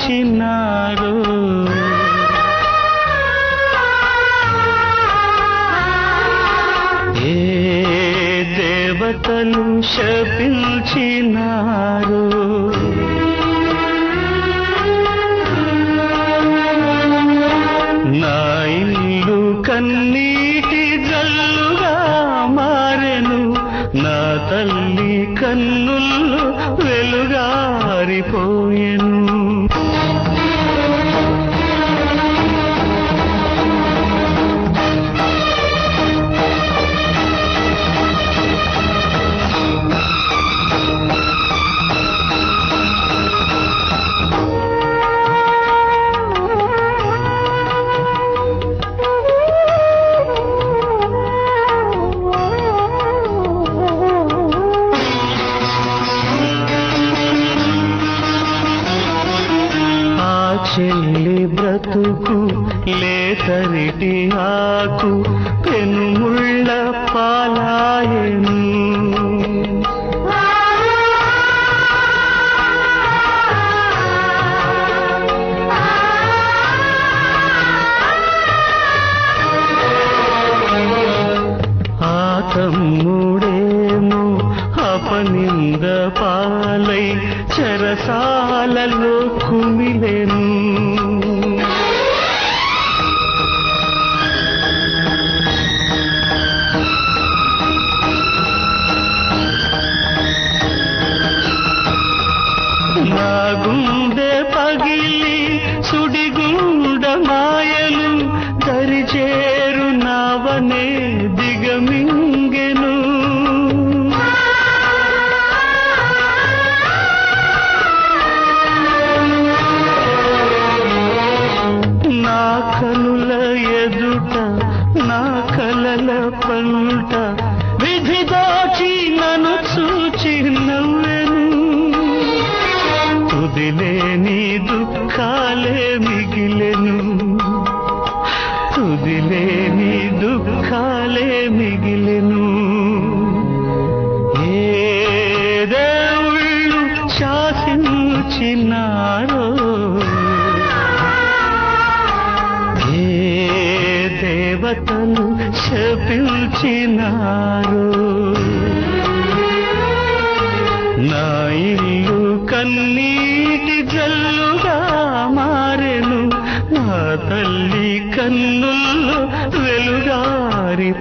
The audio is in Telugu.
చిన్నారు ఏ దేవతలు శపించినారు? నా ఇల్లు కన్నీటి జల్లుగా మారెను. నా తల్లి కన్నుల్లో వెలుగారిపోయెను. చెల్లి బ్రతుకు లేతరిటి ఆకు పెనుముళ్ళ పాలాయను. తమ్ముడేమో అపనింద పాలై చెరసాలలో కుమిలెను. చిన్నారో ఏ దేవతలు శపించినారో. నా ఇల్లు కన్నీటి జల్లుగా మారెను నా తల్లి కన్నుల్లో వెలుగారిపోయెను.